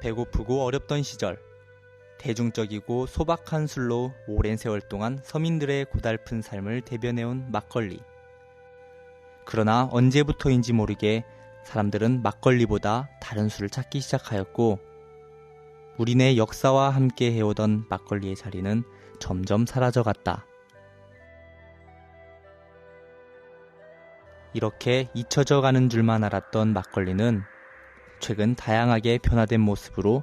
배고프고 어렵던 시절 대중적이고 소박한 술로 오랜 세월 동안 서민들의 고달픈 삶을 대변해온 막걸리. 그러나 언제부터인지 모르게 사람들은 막걸리보다 다른 술을 찾기 시작하였고 우리네 역사와 함께 해오던 막걸리의 자리는 점점 사라져갔다. 이렇게 잊혀져 가는 줄만 알았던 막걸리는 최근 다양하게 변화된 모습으로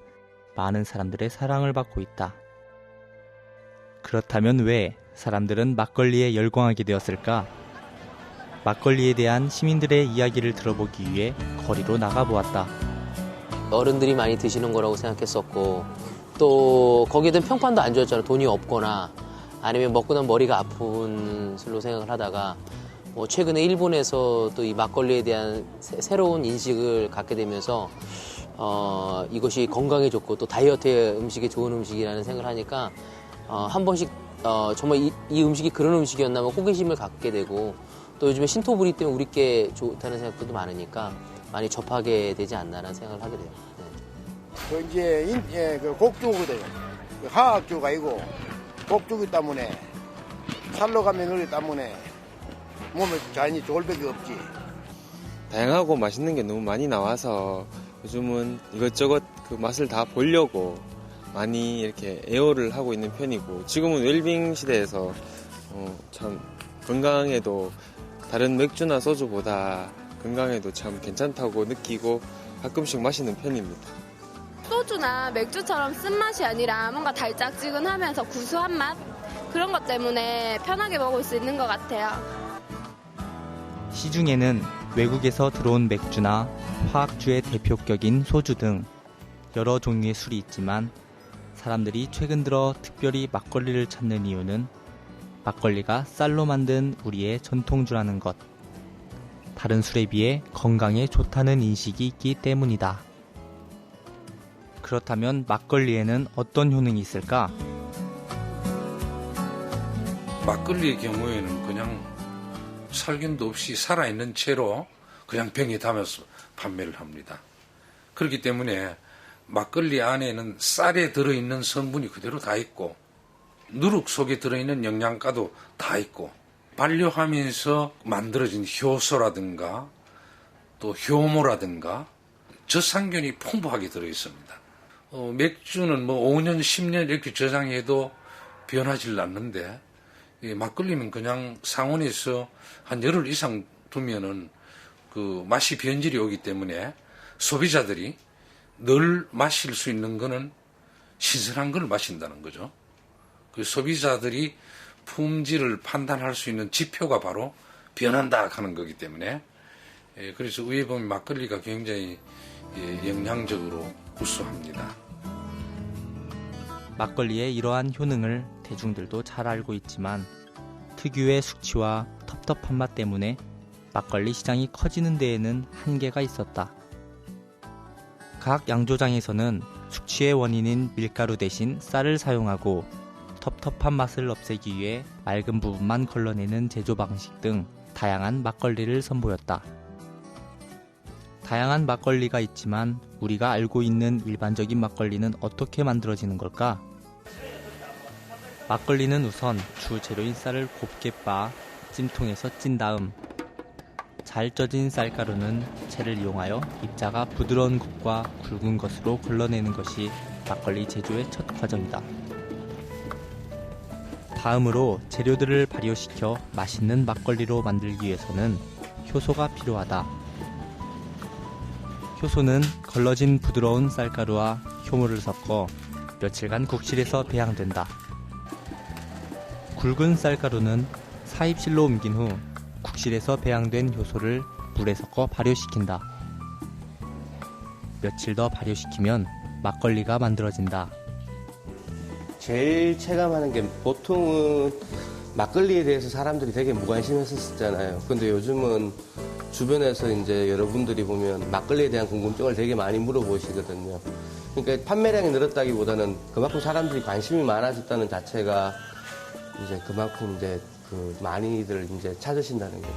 많은 사람들의 사랑을 받고 있다. 그렇다면 왜 사람들은 막걸리에 열광하게 되었을까? 막걸리에 대한 시민들의 이야기를 들어보기 위해 거리로 나가보았다. 어른들이 많이 드시는 거라고 생각했었고 또 거기에 대한 평판도 안 좋았잖아요. 돈이 없거나 아니면 먹고 난 머리가 아픈 술로 생각을 하다가 뭐 최근에 일본에서 또 이 막걸리에 대한 새, 로운 인식을 갖게 되면서 어, 이것이 건강에 좋고 또 다이어트 음식에 좋은 음식이라는 생각을 하니까 어, 한 번씩 어, 정말 이, 이 음식이 그런 음식이었나 면 호기심을 갖게 되고 또 요즘에 신토부리 때문에 우리께 좋다는 생각들도 많으니까 많이 접하게 되지 않나라는 생각을 하게 돼요. 네. 그 이제 인, 예, 그 곡주거든요. 그 화학주가 아니고 곡주기 때문에 살로 가면 그렇기 때문에 몸에 자연히 좋을 밖에 없지. 다양하고 맛있는 게 너무 많이 나와서 요즘은 이것저것 그 맛을 다 보려고 많이 이렇게 애호를 하고 있는 편이고 지금은 웰빙 시대에서 어, 참 건강에도 다른 맥주나 소주보다 건강에도 참 괜찮다고 느끼고 가끔씩 마시는 편입니다. 소주나 맥주처럼 쓴맛이 아니라 뭔가 달짝지근하면서 구수한 맛? 그런 것 때문에 편하게 먹을 수 있는 것 같아요. 시중에는 외국에서 들어온 맥주나 화학주의 대표격인 소주 등 여러 종류의 술이 있지만 사람들이 최근 들어 특별히 막걸리를 찾는 이유는 막걸리가 쌀로 만든 우리의 전통주라는 것. 다른 술에 비해 건강에 좋다는 인식이 있기 때문이다. 그렇다면 막걸리에는 어떤 효능이 있을까? 막걸리의 경우에는 그냥 살균도 없이 살아있는 채로 그냥 병에 담아서 판매를 합니다. 그렇기 때문에 막걸리 안에는 쌀에 들어있는 성분이 그대로 다 있고 누룩 속에 들어있는 영양가도 다 있고 반려하면서 만들어진 효소라든가 또 효모라든가 저상균이 풍부하게 들어있습니다. 어, 맥주는 뭐 5년, 10년 이렇게 저장해도 변하질 않는데 막걸리는 그냥 상온에서 한 열흘 이상 두면은 그 맛이 변질이 오기 때문에 소비자들이 늘 마실 수 있는 거는 신선한 걸 마신다는 거죠. 그 소비자들이 품질을 판단할 수 있는 지표가 바로 변한다 하는 거기 때문에 예, 그래서 위에 보면 막걸리가 굉장히 예, 영양적으로 우수합니다. 막걸리의 이러한 효능을 대중들도 잘 알고 있지만 특유의 숙취와 텁텁한 맛 때문에 막걸리 시장이 커지는 데에는 한계가 있었다. 각 양조장에서는 숙취의 원인인 밀가루 대신 쌀을 사용하고 텁텁한 맛을 없애기 위해 맑은 부분만 걸러내는 제조 방식 등 다양한 막걸리를 선보였다. 다양한 막걸리가 있지만 우리가 알고 있는 일반적인 막걸리는 어떻게 만들어지는 걸까? 막걸리는 우선 주 재료인 쌀을 곱게 빻아 찜통에서 찐 다음 잘 쪄진 쌀가루는 채를 이용하여 입자가 부드러운 것과 굵은 것으로 걸러내는 것이 막걸리 제조의 첫 과정이다. 다음으로 재료들을 발효시켜 맛있는 막걸리로 만들기 위해서는 효소가 필요하다. 효소는 걸러진 부드러운 쌀가루와 효모를 섞어 며칠간 국실에서 배양된다. 굵은 쌀가루는 사입실로 옮긴 후 국실에서 배양된 효소를 물에 섞어 발효시킨다. 며칠 더 발효시키면 막걸리가 만들어진다. 제일 체감하는 게 보통은 막걸리에 대해서 사람들이 되게 무관심했었잖아요. 근데 요즘은 주변에서 이제 여러분들이 보면 막걸리에 대한 궁금증을 되게 많이 물어보시거든요. 그러니까 판매량이 늘었다기보다는 그만큼 사람들이 관심이 많아졌다는 자체가 이제 그만큼 이제 그 많이들 이제 찾으신다는 거죠.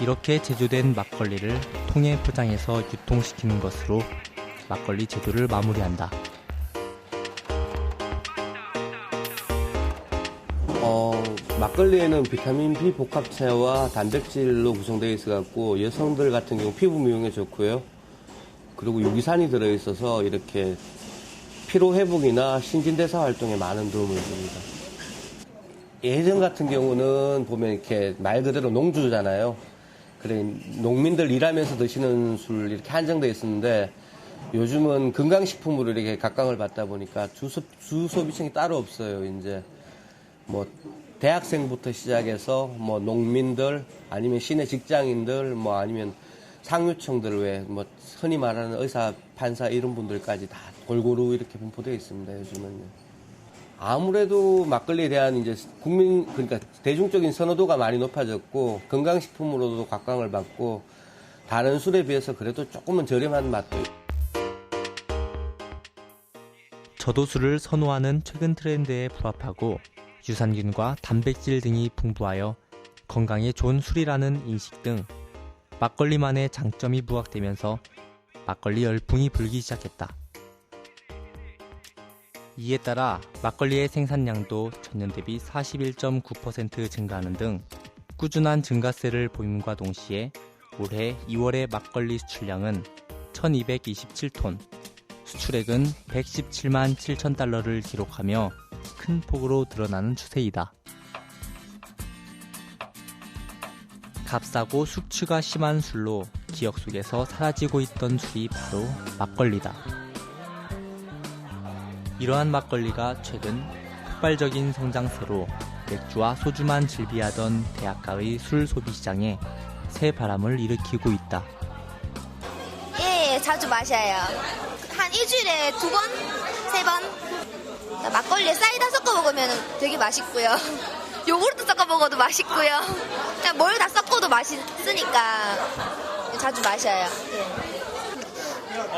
이렇게 제조된 막걸리를 통에 포장해서 유통시키는 것으로 막걸리 제도를 마무리한다. 어, 막걸리에는 비타민 B 복합체와 단백질로 구성되어 있어 갖고 여성들 같은 경우 피부 미용에 좋고요. 그리고 유기산이 들어 있어서 이렇게 피로 회복이나 신진대사 활동에 많은 도움을 줍니다. 예전 같은 경우는 보면 이렇게 말 그대로 농주잖아요. 그래 농민들 일하면서 드시는 술 이렇게 한정돼 있었는데 요즘은 건강식품으로 이렇게 각광을 받다 보니까 주소, 주소비층이 따로 없어요. 이제 뭐 대학생부터 시작해서 뭐 농민들 아니면 시내 직장인들 뭐 아니면 상류층들 외뭐 흔히 말하는 의사 판사 이런 분들까지 다 골고루 이렇게 분포되어 있습니다 요즘은요. 아무래도 막걸리에 대한 이제 국민 그러니까 대중적인 선호도가 많이 높아졌고 건강식품으로도 각광을 받고 다른 술에 비해서 그래도 조금은 저렴한 맛도 저도수를 선호하는 최근 트렌드에 부합하고 유산균과 단백질 등이 풍부하여 건강에 좋은 술이라는 인식 등 막걸리만의 장점이 부각되면서 막걸리 열풍이 불기 시작했다. 이에 따라 막걸리의 생산량도 전년 대비 41.9% 증가하는 등 꾸준한 증가세를 보임과 동시에 올해 2월의 막걸리 수출량은 1227톤, 수출액은 117만 7천 달러를 기록하며 큰 폭으로 드러나는 추세이다. 값싸고 숙취가 심한 술로 기억 속에서 사라지고 있던 술이 바로 막걸리다. 이러한 막걸리가 최근 폭발적인 성장세로 맥주와 소주만 즐비하던 대학가의 술 소비 시장에 새 바람을 일으키고 있다. 예, 예, 자주 마셔요. 한 일주일에 두 번, 세 번. 막걸리에 사이다 섞어 먹으면 되게 맛있고요. 요구르트 섞어 먹어도 맛있고요. 그냥 뭘 다 섞어도 맛있으니까 자주 마셔요. 예.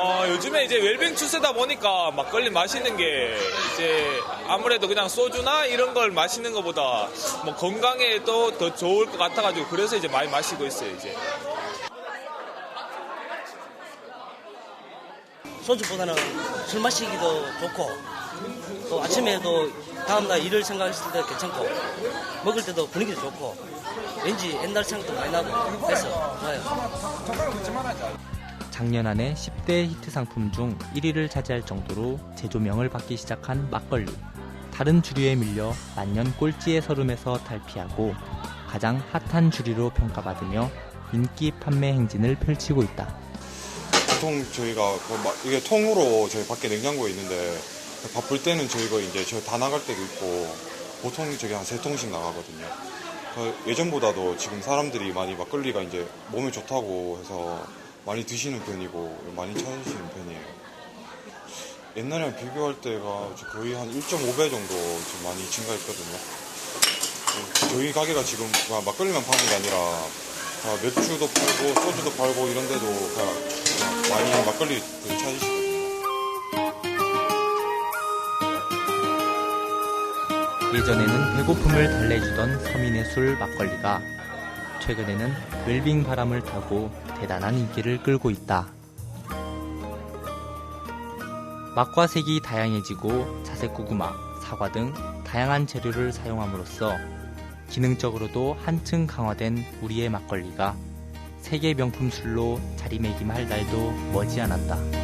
어, 요즘에 이제 웰빙 추세다 보니까 막걸리 마시는 게 이제 아무래도 그냥 소주나 이런 걸 마시는 것보다 뭐 건강에도 더 좋을 것 같아가지고 그래서 이제 많이 마시고 있어요, 이제. 소주보다는 술 마시기도 좋고 또 아침에도 다음날 일을 생각했을 때 괜찮고 먹을 때도 분위기도 좋고 왠지 옛날 생각도 많이 나고 그래서 좋아요. 작년 안에 10대 히트 상품 중 1위를 차지할 정도로 재조명을 받기 시작한 막걸리. 다른 주류에 밀려 만년 꼴찌의 서름에서 탈피하고 가장 핫한 주류로 평가받으며 인기 판매 행진을 펼치고 있다. 보통 저희가 그막 이게 통으로 저희 밖에 냉장고에 있는데 바쁠 때는 저희가 이제 저 다 나갈 때도 있고 보통 저기 한 세 통씩 나가거든요. 그 예전보다도 지금 사람들이 많이 막걸리가 이제 몸에 좋다고 해서 많이 드시는 편이고 많이 찾으시는 편이에요. 옛날이랑 비교할 때가 거의 한 1.5배 정도 지금 많이 증가했거든요. 그 저희 가게가 지금 막걸리만 파는 게 아니라 다 맥주도 팔고 소주도 팔고 이런 데도 그냥 많이 막걸리 찾으시거든요. 예전에는 배고픔을 달래주던 서민의 술 막걸리가 최근에는 웰빙 바람을 타고 대단한 인기를 끌고 있다. 맛과 색이 다양해지고 자색 고구마, 사과 등 다양한 재료를 사용함으로써 기능적으로도 한층 강화된 우리의 막걸리가 세계 명품 술로 자리매김할 날도 머지않았다.